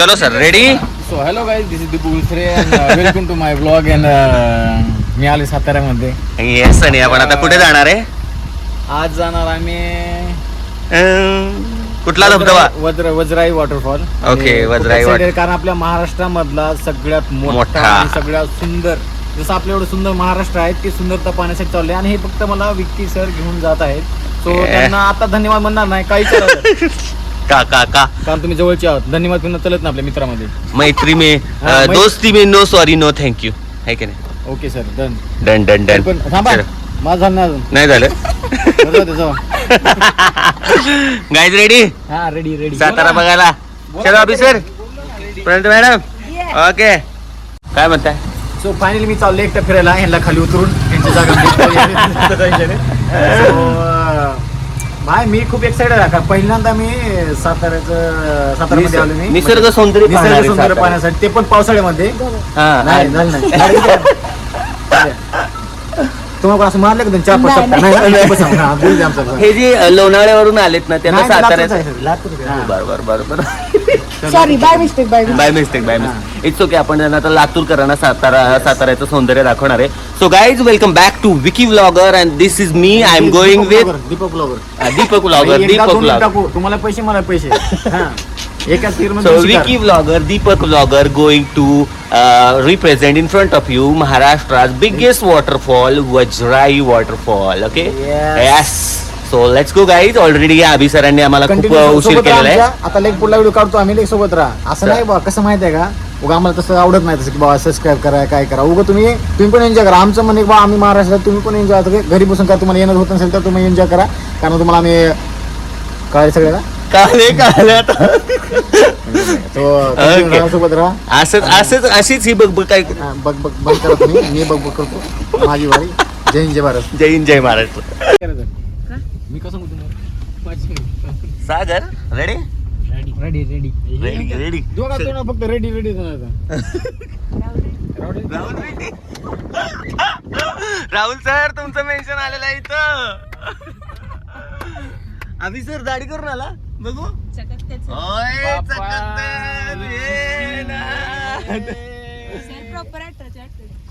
चलो sir ready so hello guys this is Deepu Gulsare welcome to my blog and मी आले साताऱ्यामध्ये yes आणि आपण आता कुठे जाणार आहे? आज जाणार आम्ही अं, कुठला धबधबा? Vajra Vajrai waterfall Okay, Vajrai water- कारण आपल्या महाराष्ट्रामधला सगळ्यात मोठा मोठा. आणि सगळ्यात सुंदर जसं आपलं एवढं सुंदर महाराष्ट्र आहे ते सुंदरता पाहण्यासाठी चाललंय. आणि हे फक्त मला विक्की सर घेऊन जात आहेत. So Yeah. त्यांना आता धन्यवाद म्हणणार नाही काही का का का? कारण तुम्ही जवळचे आहोत. धन्यवाद पुन्हा चलत ना आपल्या मित्रामध्ये. मैत्री में हा, अं, मै- दोस्ती में नो सॉरी नो थँक्यू आहे की नाही? Okay sir done done done done पण थांबा. चलो. माझं झालं नाही अजून. नाही झालं? जाऊ दे, जाऊ. गाईज रेडी हा रेडी रेडी सातारा बघायला. चलो ऑफिसर प्रणित मॅडम ओके काय म्हणताय? सो फायनली मी चाललो एकटा फिरायला. ह्यांना खाली उतरून. यांची जागा भाई मी खूप एक्साइटेड आहे का पहिल्यांदा मी साताऱ्याचं साताऱ्यामध्ये आलो मी निसर्ग सौंदर्य निसर्ग सौंदर्य सातारा. पाहण्यासाठी ते पण पावसाळ्यामध्ये हा, नाही झालं नाही. तुम्हाला असं मारलं का? नाही, नाही. हा, जे अं, लोणावळ्यावरून आलेत ना त्यांना नाही, नाही. हा. बरोबर बरोबर sorry by mistake by by mistake by mistake it's okay आपण त्यांना आता लातूरकरांना सातारा साताऱ्याचं सौंदर्य दाखवणार आहे. So guys welcome back to Vicky vlogger and this is me I am going Deepak with Deepak blogger Deepak vlogger Deepak vlogger तुम्हाला पैसे मला पैसे. तीर So Vicky vlogger, Deepak vlogger going to uh, represent in front of you Maharashtra's biggest waterfall, Vajrai Yes. So let's go guys. Already Abhi सरांनी आम्हाला खूप Continue. uh, उशीर राहा केलेला आहे. आमच्या. आता लेख पुढला व्हिडिओ काढतो आम्ही लेख सोबत राहा. असं नाही बा कसं माहिती आहे का? उगा आम्हाला तसं आवडत नाही तसं की बाबा सबस्क्राईब करा काय करा. उगा तुम्ही तुम्ही पण एन्जॉय करा. आमचं म्हणे बा आम्ही महाराष्ट्रात तुम्ही पण एन्जॉय घरी बसून करा तुम्हाला येणं होत नसेल तर तुम्ही एन्जॉय करा. कारण तुम्हाला आम्ही कळाले सगळ्याला? काले काले आता. तो Okay. सोबत राहा. असंच असंच अशीच ही बघ बघ काय हा, बघ बघ बघ करा तुम्ही. मी बघ बघ करतो. माझी वारी. जय हिंद जय भारत. जय हिंद जय महाराष्ट्र. मी कसं म्हणतो Sagar ready ready ready ready ready दोघा दोन फक्त रेडी रेडी राहुल सर तुमचं मेन्शन आलेलं आहे इथं. अभि सर दाढी करून आला. बघू.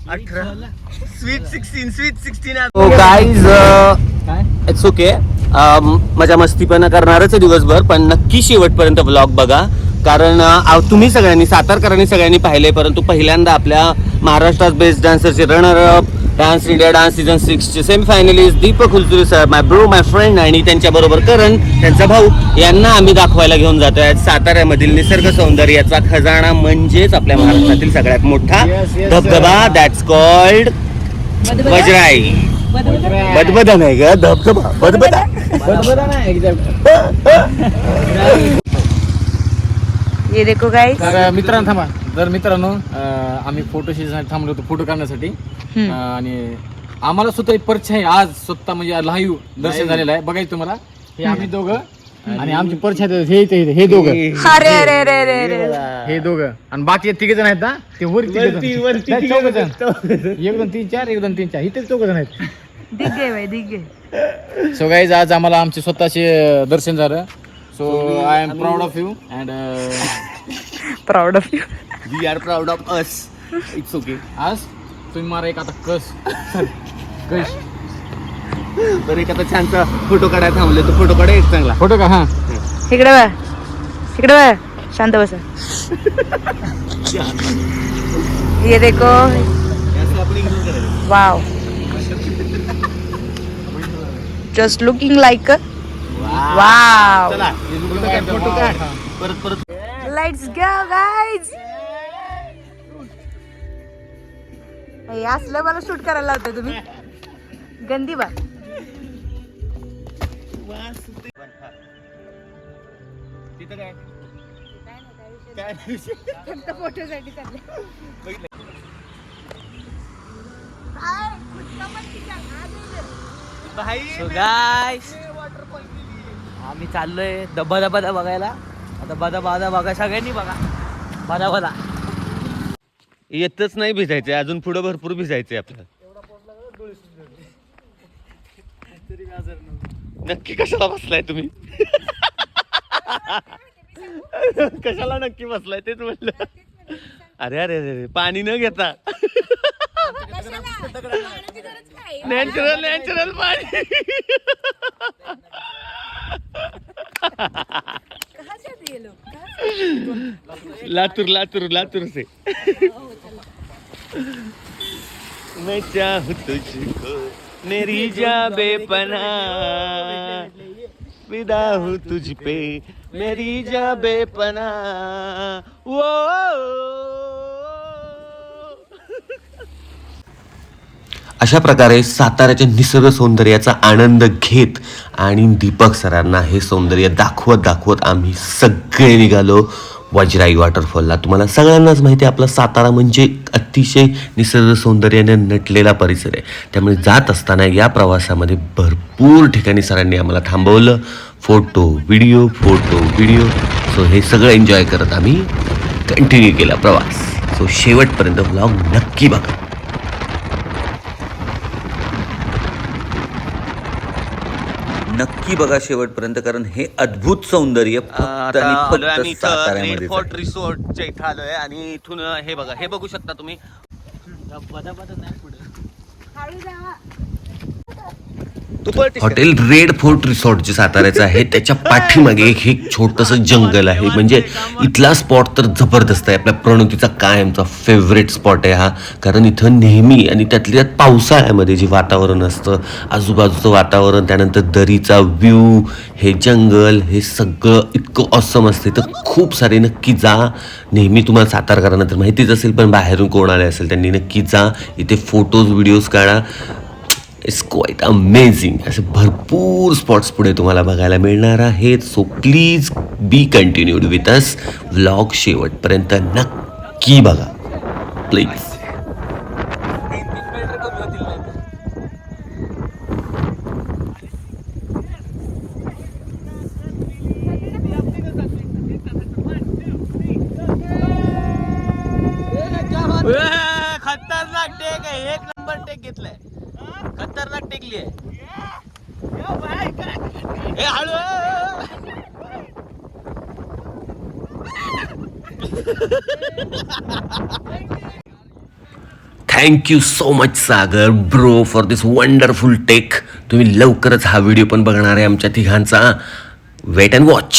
अठरा sweet sixteen sweet sixteen guys काय इट्स ओके मजा मस्तीपणा करणारच आहे दिवसभर पण नक्की शेवटपर्यंत ब्लॉग बघा. कारण तुम्ही सगळ्यांनी सातारकरांनी सगळ्यांनी पाहिले परंतु पहिल्यांदा आपल्या महाराष्ट्रात best डान्सरचे runner up dance India dance season सिक्सचे semi finalist Deepak Hulsure sir my bro my friend आणि त्यांच्याबरोबर करण त्यांचा भाऊ यांना आम्ही दाखवायला घेऊन जातोय साताऱ्यामधील निसर्ग सौंदर्याचा खजाना म्हणजेच आपल्या महाराष्ट्रातील सगळ्यात मोठा धबधबा. That's called वज्राई. बदबदा नाही ग धबधबा. बदबदा. बदबदा नाही एक्झॅक्ट ये देखो गाइस तर मित्रांनो थांबा. जर मित्रांनो आम्ही फोटो साठी थांबलो होतो फोटो काढण्यासाठी. आणि आम्हाला स्वतः एक परिचय आहे. आज स्वतः म्हणजे लाईव्ह दर्शन झालेलं आहे. बघायचं तुम्हाला. हे आम्ही दोघं आणि आमची आहेत, हे इथे- इथे- हे दोघं. अरे अरे अरे अरे अरे. हे दोघं. आणि बाकी तिघ जण आहेत ना ते वर चौघ जण. एक दोन तीन चार एक दोन तीन चार. इथे चौघ जण आहेत. दिख गए भाई दिख गए सो गाईज आज आम्हाला आमचे स्वतःचे अं, दर्शन झालं. So I am proud of you and proud of you we are proud of us it's okay आज तुम्ही मारा एक आता कस. कश तर एक आता छानसा फोटो काढायला थांबले तो फोटो काढा एक चांगला. फोटो का? हा. इकडे बघ. इकडे बघ. शांत बसा. ये देखो. Wow. Just looking like wow. चला फोटो काढ परत परत. लेट्स गो गाइस असलं मला शूट करायला लावता तुम्ही. गंदी बा तिथं काय? फक्त फोटोसाठी चालले. आम्ही चाललोय दबा दबा दा बघायला. आता बदा बादा बघा सगळ्यांनी बघा. बदा बदा. येतच नाही भिजायचंय अजून पुढे भरपूर भिजायचंय आपल्याला नक्की कशाला बसलाय तुम्ही? कशाला नक्की बसलाय? तेच म्हटलं अरे अरे अरे अरे, पाणी न घेता. नॅचरल नॅचरल पाणी. लातूर लातूर लातूर से. मैं चाहूँ तुझको मेरी जा बेपना विदा हूँ तुझ पे। मेरी जा बेपना वो। अशा प्रकारे साताऱ्याच्या निसर्ग सौंदर्याचा आनंद घेत आणि दीपक सरांना हे सौंदर्य दाखवत दाखवत आम्ही सगळे निघालो. वज्राई वॉटरफॉलला तुम्हाला सगळ्यांनाच माहिती आहे आपला सातारा म्हणजे अतिशय निसर्ग सौंदर्याने नटलेला परिसर आहे. त्यामुळे जात असताना या प्रवासामध्ये भरपूर ठिकाणी सरांनी आम्हाला थांबवलं. Photo video photo video so हे सगळं एन्जॉय करत आम्ही कंटिन्यू केला प्रवास. सो शेवटपर्यंत ब्लॉग नक्की बघा. नक्की बघा शेवटपर्यंत कारण हे अद्भुत सौंदर्य फक्त आणि फक्त साताऱ्यामध्ये फोर्ट रिसोर्टच्या इथं आलोय आणि इथून हे बघा हे बघू शकता तुम्ही. बदा बदा नाही पुढे. हॉटेल रेड फोर्ट रिसॉर्ट जे साताऱ्याचं आहे त्याच्या पाठीमागे एक हे छोटस जंगल आहे. म्हणजे इथला स्पॉट तर जबरदस्त आहे. आपल्या प्रणोतीचा कायमचा फेवरेट स्पॉट आहे हा. कारण इथं नेहमी आणि त्यातल्या त्यात पावसाळ्यामध्ये जे वातावरण असतं आजूबाजूचं वातावरण त्यानंतर दरीचा व्ह्यू हे जंगल हे सगळं इतकं ऑसम असते. तर खूप सारे नक्की जा. नेहमी तुम्हाला सातारकरांना तर माहितीच असेल पण बाहेरून कोण आले असेल त्यांनी नक्की जा. इथे फोटोज व्हिडिओज काढा. इट्स क्वाईट अमेझिंग असे भरपूर स्पॉट्स पुढे तुम्हाला बघायला मिळणार आहेत. So please be continued with us vlog शेवटपर्यंत नक्की बघा. प्लीज खतरनाक टेक आहे एक नंबर टेक घेतलाय खतरनाक टेकली आहे ए, हळू thank you so much Sagar bro for this wonderful take तुम्ही लवकरच हा व्हिडिओ पण बघणार आहे आमच्या तिघांचा. वेट अँड वॉच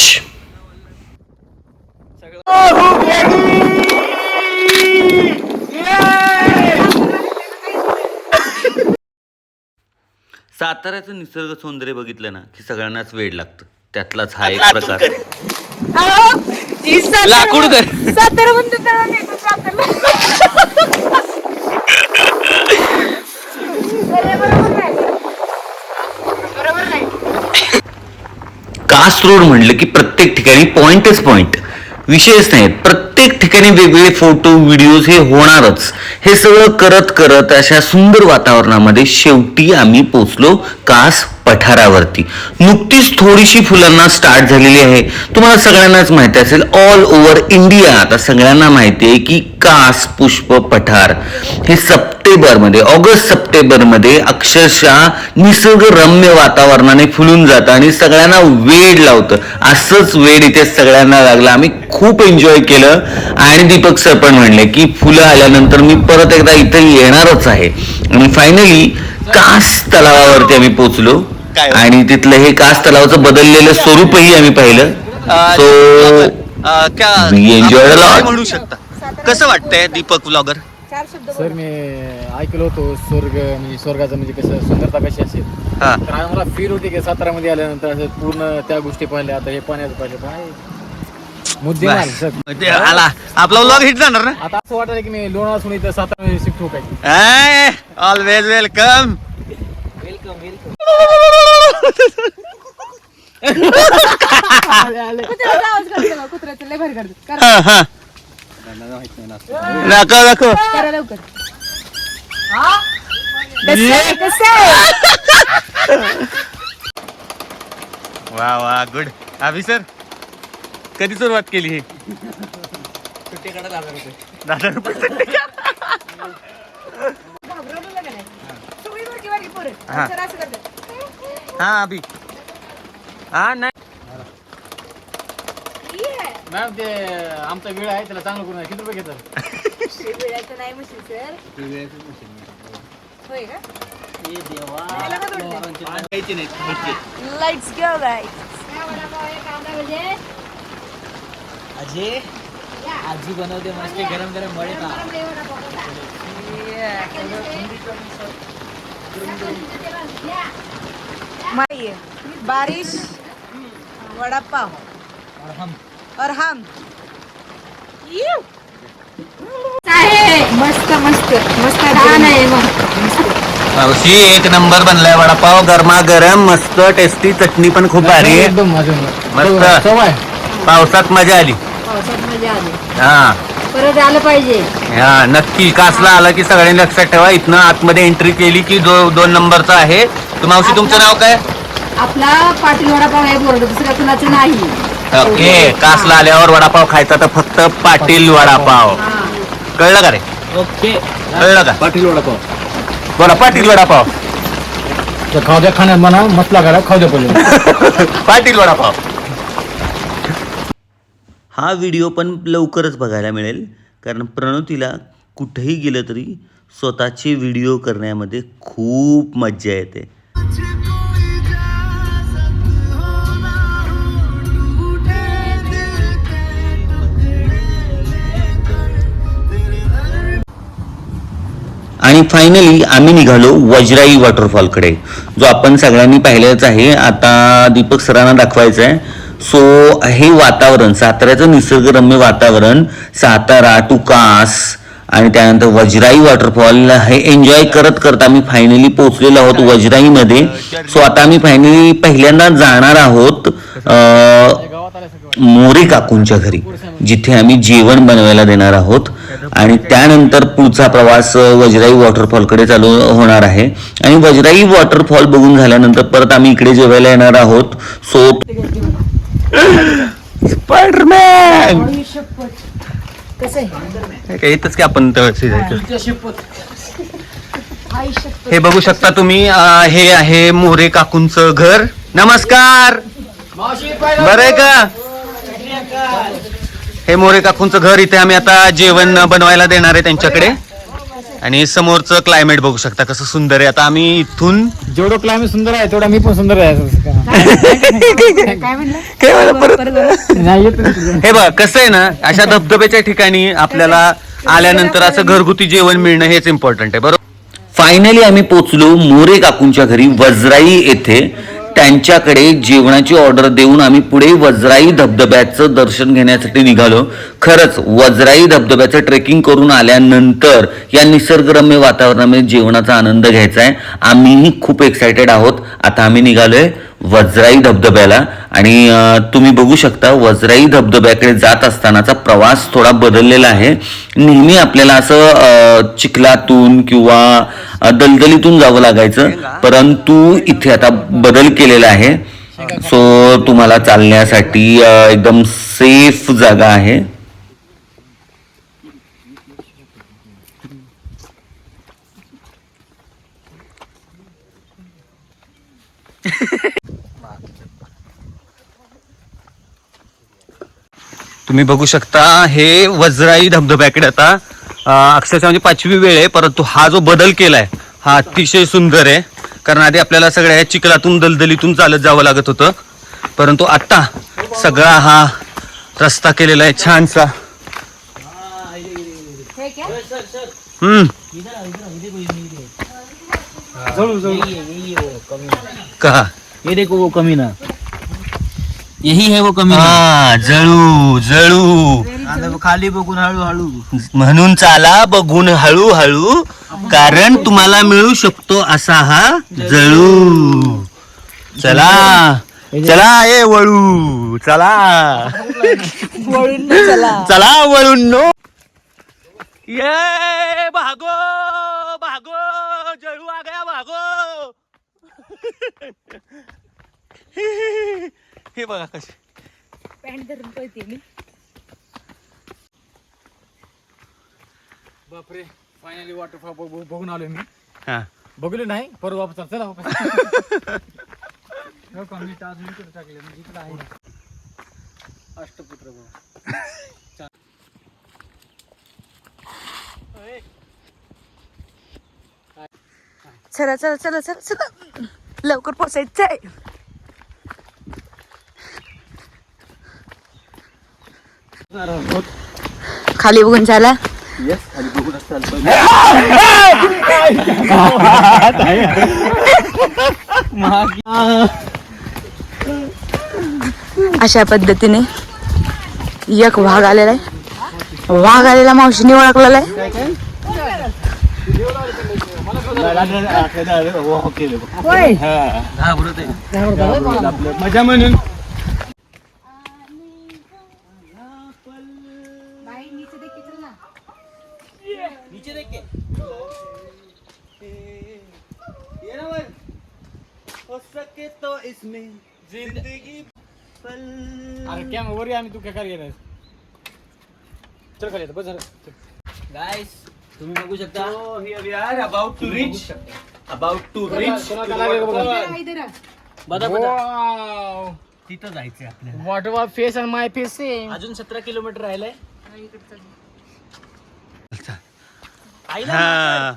साताऱ्याचं निसर्ग सौंदर्य बघितलं ना की सगळ्यांनाच वेळ लागतं. त्यातलाच हा एक प्रकार. लाकूड सातारा म्हणतो त्याला नाही तर सातारा. अरे, बरोबर नाही. बरोबर नाही कास्ट रोड म्हणलं की प्रत्येक ठिकाणी पॉइंटच पॉइंट विषयच नाहीत प्रत्येक ठिकाणी वेगवेगळे फोटो व्हिडिओज हे होणारच. हे सगळं करत करत अशा सुंदर वातावरणामध्ये शेवटी आम्ही पोचलो कास पठारावरती. नुकतीच थोडीशी फुलांना स्टार्ट झालेली आहे. तुम्हाला सगळ्यांनाच माहिती असेल ऑल ओव्हर इंडिया आता सगळ्यांना माहिती आहे की कास पुष्प पठार हे सप्टेंबरमध्ये ऑगस्ट सप्टेंबरमध्ये अक्षरशः निसर्गरम्य वातावरणाने फुलून जातं आणि सगळ्यांना वेड लावतं. असंच वेड इथे सगळ्यांना लागलं. आम्ही खूप एन्जॉय केलं. आणि दीपक सर पण म्हणले की फुलं आल्यानंतर मी परत एकदा इथे येणारच आहे. आणि फायनली कास तलावावरती आम्ही पोचलो काय? आणि तिथलं हे कास तलावाचं बदललेलं स्वरूपही आम्ही पाहिलं. So We enjoyed a lot. म्हणू शकता. कसं वाटतंय दीपक व्लॉगर चार शब्द बोल. सर मी ऐकलं होतो स्वर्ग म्हणजे स्वर्गाचं म्हणजे कसं सुंदरता कशी असेल. हा. तर आज मला फील होते की सातारामध्ये आल्यानंतर असं पूर्ण त्या गोष्टी पाहिल्या आता हे पाण्याचं पाहिलं. पण मुद्दे मार सर. ते आला. आपला व्लॉग हिट जाणार ना? आता असं वाटलं की मी लोणावळा सोडून इथं सातारा शिफ्ट काय ऑलवेज वेलकम वेलकम वेलकम कुत्र्याचा आवाज करतो बघ, कुत्र्याचं लय भारी करतो करा दाखव दाखव करा लवकर. कसं आहे, कसं आहे? वा वा गुड अभि सर कधी सुरुवात केली ही? दादा रुपये. हा. हा अभि. हा नाही. ये. मॅम ते आमचा वेळ आहे त्याला चांगलं करून. किती रुपये घेतात? नाही म्हणशील सर होय का? लाईट्स गो अजय आजी बनवते मस्त गरम गरम वडे माई बारिश वडापाव. और हम और हम मस्त मस्त मस्त छान आहे मग. मावशी एक नंबर बनलाय वडापाव गरमा गरम मस्त टेस्टी चटणी पण खूप भारी. आहे मस्त. पावसात मजा आली. पावसात मजा आली. हा. परत आलं पाहिजे. हा नक्की. कासला आला की सगळ्यांनी लक्षात ठेवा. इथनं आतमध्ये एंट्री केली की जो दोन नंबरचा आहे. तर मावशी तुमचं नाव काय? आपला पाटील वडापाव आहे बोर्ड दुसऱ्या कुणाचं नाही. ओके. कासला आल्यावर वडापाव खायचा तर फक्त पाटील वडापाव. कळलं का रे? ओके. कळलं का? पाटील वडापाव. बोला पाटील वडापाव. खाऊ द्या खाण्यात म्हणा मस्त लागायला खाऊ द्या पहिले. पाटील वडापाव. हा व्हिडिओ पण लवकरच बघायला मिळेल. कारण प्रणोतीला कुठेही गेलं तरी स्वतःचे व्हिडिओ करण्यामध्ये खूप मज्जा येते. आणि फायनली आम्ही निघालो वज्राई वॉटरफॉलकडे जो आपण सगळ्यांनी पाहिलेच आहे. आता दीपक सरांना दाखवायचा आहे सो हे वातावरण साताऱ्याचं निसर्गरम्य वातावरण सातारा टुकास आणि त्यानंतर वज्राई वॉटरफॉल हे एन्जॉय करत करत आम्ही फायनली पोहोचलेलो आहोत वज्राईमध्ये. सो आता आम्ही फायनली पहिल्यांदा जाणार आहोत मोरे काकूंच्या घरी जिथे आम्ही जेवण बनवायला देणार आहोत. आणि त्यानंतर पुढचा प्रवास वजराई वज्राई वॉटरफॉलकडे चालू होणार आहे. आणि वज्राई वॉटरफॉल बघून झाल्यानंतर परत आम्ही इकडे जेवायला येणार आहोत. सो स्पायडरमॅन कसं आहे? येतच की आपण हे. बघू शकता तुम्ही अ, हे आहे मोरे काकूंचं घर. नमस्कार! बरं आहे का? हे मोरे काकूंचं घर इथे आम्ही आता जेवण बनवायला देणार आहे त्यांच्याकडे. आणि समोरचं क्लायमेट बघू शकता कसं सुंदर आहे. आता आम्ही इथून जेवढं क्लायमेट सुंदर आहे तेवढा मी पण सुंदर आहे काय म्हणलं? काय मला परत नाही येत नाही तुझं. हे बघ कसं आहे ना अशा धबधब्याच्या ठिकाणी आपल्याला आल्यानंतर असं घरगुती जेवण मिळणं हेच इम्पॉर्टंट आहे बरोबर? फायनली आम्ही पोचलो मोरे काकूंच्या घरी वज्राई येथे. त्यांच्याकडे जेवणाची ऑर्डर देऊन आम्ही पुढे वज्राई धबधब्याचं दर्शन घेण्यासाठी निघालो. खरंच वज्राई धबधब्याचं ट्रेकिंग करून आल्यानंतर या निसर्गरम्य वातावरणामध्ये जेवणाचा आनंद घ्यायचा आहे. आम्हीही खूप एक्सायटेड आहोत. आता आम्ही निघालोय वज्राई धबधब्याला. आणि तुम्ही बघू शकता वज्राई धबधब्याकडे जात असतानाचा प्रवास थोडा बदललेला आहे. नेहमी आपल्याला असं चिखलातून किंवा दलदलीतून जावं लागायचं. परंतु इथे आता बदल केलेला आहे. सो तुम्हाला चालण्यासाठी एकदम सेफ जागा आहे. तुम्ही बघू शकता हे वज्राई धबधब्याकडे आता अक्षरशः म्हणजे पाचवी वेळ आहे परंतु हा जो बदल केलाय हा अतिशय सुंदर आहे. कारण आधी आपल्याला सगळ्या ह्या चिखलातून दलदलीतून चालत जावं लागत होतं. परंतु आता सगळा हा रस्ता केलेला आहे छानसा. हम्म. का ये देखो वो कमी ना। यही है वो कमी हा जळू जळू. खाली बघून हळूहळू म्हणून चाला बघून हळूहळू कारण तुम्हाला मिळू शकतो असा हा जळू. चला चला ए वळू. चला. वळून चला. चला वळून नो. ये भागो जळू आ गया भागो हे बघा कसे पॅन्ट धरून पळते मी. बापरे फायनली वॉटरफॉल बघून आलोय मी. हा. बघलो नाही परत वापस चला वापस. हो का, मी तर अजून इकडे टाकले म्हणजे इकडे आहे. चला चला चला चला चला. लवकर पोचायचंय खाली बघून झाला. अशा पद्धतीने एक वाघ आलेला आहे. वाघ आलेला मावशीने ओळखलेला आहे. मजा म्हणून अरे क्या वर आम्ही तू काय काय गेलास चल खाली आता, बस झालं. चल. गाईस तुम्ही बघू शकता. About to reach about to reach. तिथं जायचंय आपल्याला. What about face and my face? same? अजून सतरा किलोमीटर राहिलंय. हा.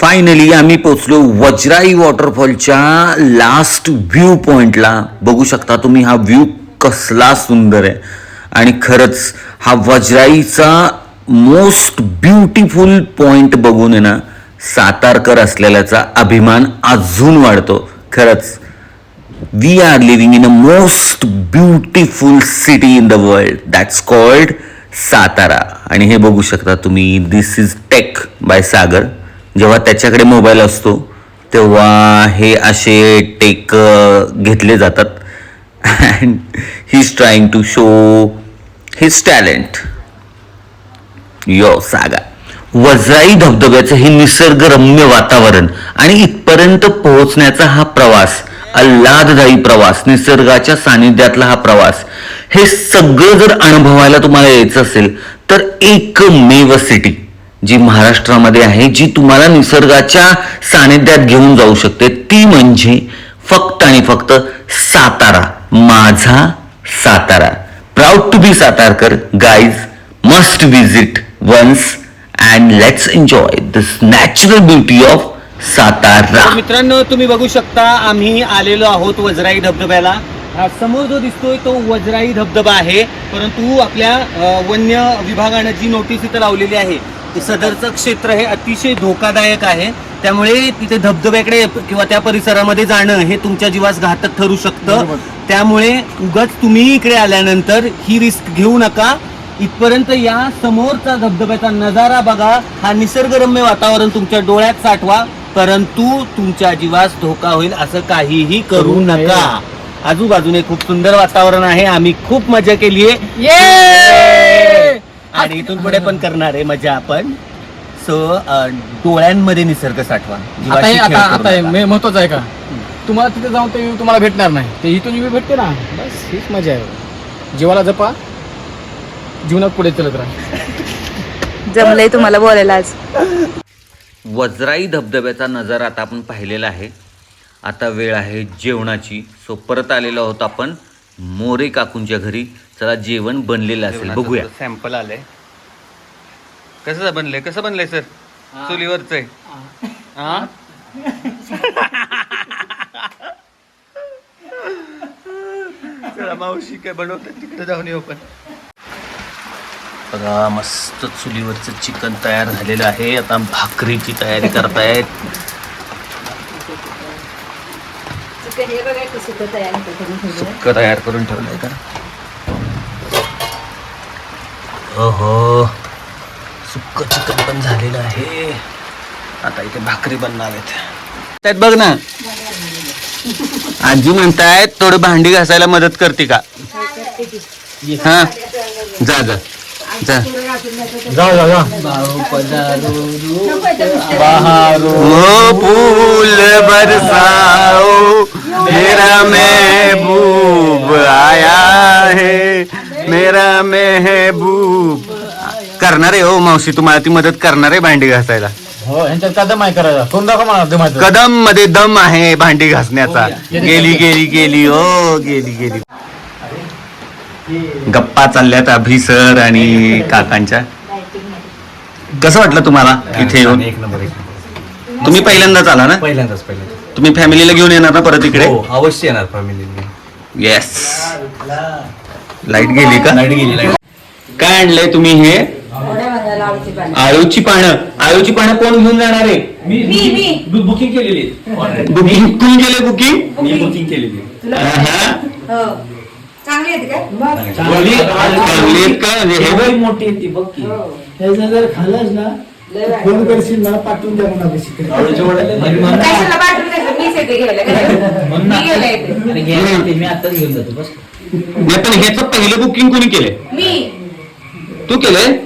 फायनली आम्ही पोचलो वज्राई वॉटरफॉलच्या लास्ट व्ह्यू पॉइंटला बघू शकता तुम्ही हा व्ह्यू कसला सुंदर आहे. आणि खरंच हा वज्राईचा मोस्ट ब्युटिफुल पॉइंट बघून आहे ना सातारकर असलेल्याचा अभिमान अजून वाढतो. खरंच we are living in a most beautiful city in the world that's called Satara. आणि हे बघू शकता तुम्ही this is take by Sagar. जेव्हा त्याच्याकडे मोबाईल असतो तेव्हा हे असे टेक घेतले जातात. And he is trying to show his talent यो सागा. वजाई धबधब्याचं हे निसर्गरम्य वातावरण आणि इथपर्यंत पोहोचण्याचा हा प्रवास आल्हाददायी प्रवास निसर्गाच्या सानिध्यातला हा प्रवास हे सगळं जर अनुभवायला तुम्हाला यायचं असेल तर एकमेव सिटी जी महाराष्ट्रामध्ये आहे जी तुम्हाला निसर्गाच्या सानिध्यात घेऊन जाऊ शकते ती म्हणजे फक्त आणि फक्त सातारा माझा Satara. Proud to be Satarkar guys must visit once and let's enjoy this natural beauty of Satara मित्रांनो तुम्ही बघू शकता आम्ही आलेलो आहोत वजराई धबधब्याला. हा समोर जो दिसतोय तो वजराई धबधबा आहे. परंतु आपल्या वन्य विभागानं जी नोटीस इथं लावलेली आहे सदरचं क्षेत्र हे अतिशय धोकादायक आहे. त्यामुळे तिथे धबधब्याकडे किंवा त्या परिसरामध्ये जाणं हे तुमच्या जीवास घातक ठरू शकतं. त्यामुळे उगाच तुम्ही इकडे आल्यानंतर ही रिस्क घेऊ नका. इथपर्यंत या समोरचा धबधब्याचा नजारा बघा. हा निसर्गरम्य वातावरण तुमच्या डोळ्यात साठवा. परंतु तुमच्या जीवास धोका होईल असं काहीही करू नका. आजूबाजूने खूप सुंदर वातावरण आहे. आम्ही खूप मजा केली आहे. आणि इथून पुढे पण करणार आहे मजा आपण. सो डोळ्यांमध्ये निसर्ग साठवा. आता हे आता आता हे. मे- महत्वाचं आहे का? तुम्हाला तिथे जाऊन ते view तुम्हाला भेटणार नाही. ते इथून भेटते ना? बस हीच मजा आहे. जीवाला जपा. जीवनात पुढे चलत राहा. जमलंय तुम्हाला बोलायला आज. वज्राई धबधब्याचा नजारा आता आपण पाहिलेला आहे. आता वेळ आहे जेवणाची. सो परत आलेलो आहोत आपण मोरे काकूंच्या घरी. चला जेवण बनलेलं असेल. बघूया. सॅम्पल आलंय. कसं बनलंय? कसं बनलंय सर चुलीवरच आहे हा? चला मावशी काय बनवतात? तिकडे जाऊन येऊ पण बघा मस्त चुलीवरचं चिकन तयार झालेलं आहे. आता भाकरीची तयारी करतायत. सुक्क तयार करून ठेवलंय का? ओहो सुक्क चिकन पण झालेलं आहे. आता इथे भाकरी बनणार आहेत. बघ ना. आजी म्हणतायत थोडी भांडी घासायला मदत करते का. हा. जा जा. जा. जा जा जा वो फूल बरसाओ मेरा महबूब आया है मेरा महबूब करणार आहे हो मावशी तुम्हाला ती मदत करणार आहे भांडी घासायला. हो कदम आहे करायचा करून दाखव मला दमायचं कदममध्ये दम आहे भांडी घासण्याचा. गेली गेली गेली हो गेली गेली. गप्पा चालल्यात अभि सर आणि काकांच्या. कसं वाटलं तुम्हाला इथे येऊन? एक नंबर एक नंबर. तुम्ही पहिल्यांदाच आला ना? पहिल्यांदाच पहिल्यांदाच. तुम्ही फॅमिलीला घेऊन येणार ना परत इकडे? हो अवश्य येणार फॅमिली येस लाइट गेली का? लाइट गेली लाइट काय आणलंय तुम्ही हे? आळूची पानं. आळूची पानं. कोण घेऊन जाणार आहे? बुकिंग केलेली. बुकिंग कोण केलं बुकिंग? मी बुकिंग केलेली. चांगली आहेत का? चांगली. आहेत का? हे बघ. मोठी आहे ती बघ की. आळूच्या वड्या लय भारी बनवतात. कशाला पाठवून द्यायचं? मीच येते घ्यायला मी गेले येते मी आताच घेऊन जातो बस. नाही पण ह्याचं पहिलं बुकिंग कोणी केलंय? मी. तू केलंय?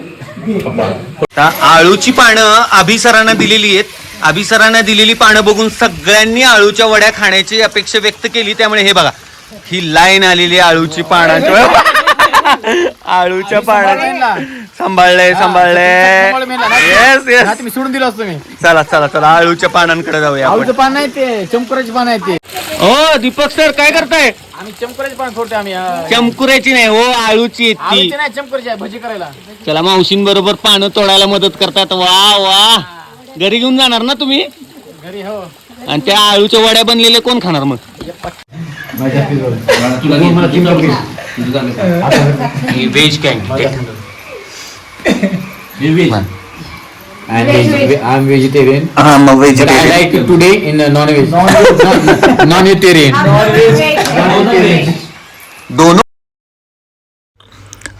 आता आळूची पानं अभिसरांना दिलेली आहेत. अभिसरांना दिलेली पानं बघून सगळ्यांनी आळूच्या वड्या खाण्याची अपेक्षा व्यक्त केली त्यामुळे हे बघा. ही लाईन आलेली आहे आळूची पानाची. आळूच्या पानाची. सांभाळलंय सांभाळलंय. येस येस तुम्ही सोडून दिलं असतं मी. चला चला चला. आळूच्या पानांकडे जाऊया आळूचं पान नाही ते चमकुराचे पान आहे ते. हो दीपक सर काय करताय? आम्ही चमकुराचे पान फोडतो आम्ही अं, चमकुऱ्याची नाही हो आळूची आहेत ती. आळूचे नाही चमकुराचे आहे भजी करायला. चला मावशींबरोबर पानं तोडायला मदत करतात. वा वा. घरी घेऊन जाणार ना तुम्ही? घरी हो. आणि त्या आळूच्या वड्या बनलेल्या कोण खाणार मग? ही veg candidate I am vegetarian हा मग But I like today in uh, non-veg. Non-vegetarian. दोन.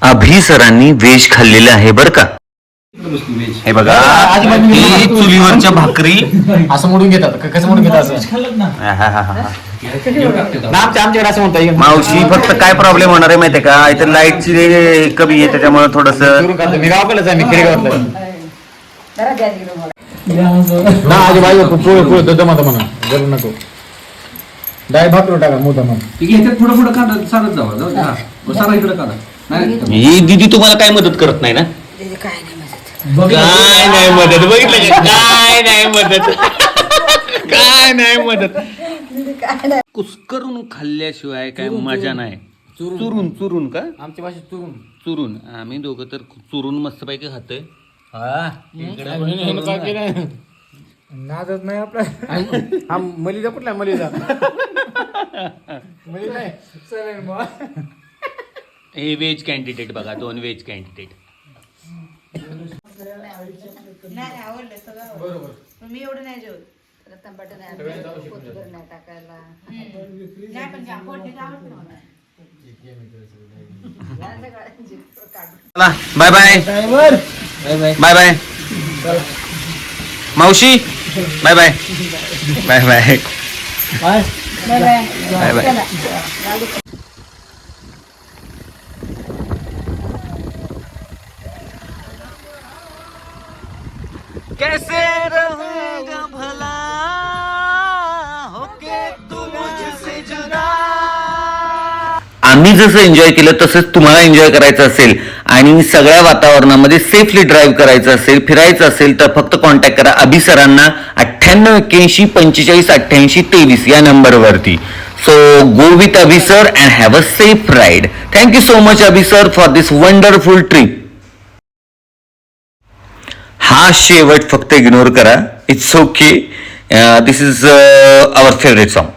अभि सरांनी व्हेज खाल्लेलं आहे बर का? हे बघा ही चुलीवरच्या भाकरी. असं मोडून घेतात क- कसं मोडून घेतात असं. ना. आमच्या आमच्याकडे असं मावशी फक्त काय प्रॉब्लेम होणार आहे माहितीये का? इथं लाईटची कमी आहे त्याच्यामुळे थोडस मी गावाकडे आहे मी खेडेगावातला ना आजी बाई पुढे पुढे दद माता म्हणा. जरूर नको. डाय भाकरू टाका मोठा म्हणा ह्याच्यात पुढे पुढे काढा सारच जावा जाऊ द्या. हा. सारा इकडे काढा. नाही ही दिदी तुम्हाला काय मदत करत नाही ना? काय नाही. मदत. बघितलं का? काय नाही मदत. काय नाही मदत. कुस्करून खाल्ल्याशिवाय काय मजा नाही. चुरून. चुरून का? आमच्या भाषेत चुरून. चुरून. आम्ही दोघं तर चुरून मस्तपैकी खातोय. काय केलं नादच नाही आपला. हा मलिदा कुठला मलिदा. मलिदा हे व्हेज कॅन्डिडेट बघा दोन व्हेज कॅन्डिडेट. मी एवढं नाही जेवत. टमाटर नाही कोथिंबीर नाही टाकायला. नाही पण फोडणी आवडते मला. चला बाय बाय बाय बाय मावशी bye bye bye bye bye bye कैसे रहेगा भला? होके तू मुझसे जुदा। आम्ही जसं एन्जॉय केलं तसंच तुम्हाला एन्जॉय करायचं असेल. आणि सगळ्या वातावरणामध्ये सेफली ड्राईव्ह करायचं असेल फिरायचं असेल तर फक्त कॉन्टॅक्ट करा अभिसरांना अठ्ठ्याण्णव एक्क्याऐंशी पंचेचाळीस अठ्ठ्याऐंशी तेवीस या नंबरवरती. So go with Abhisar and have a safe ride thank you so much Abhisar for this wonderful trip हा शेवट फक्त इग्नोर करा it's okay this is our favourite song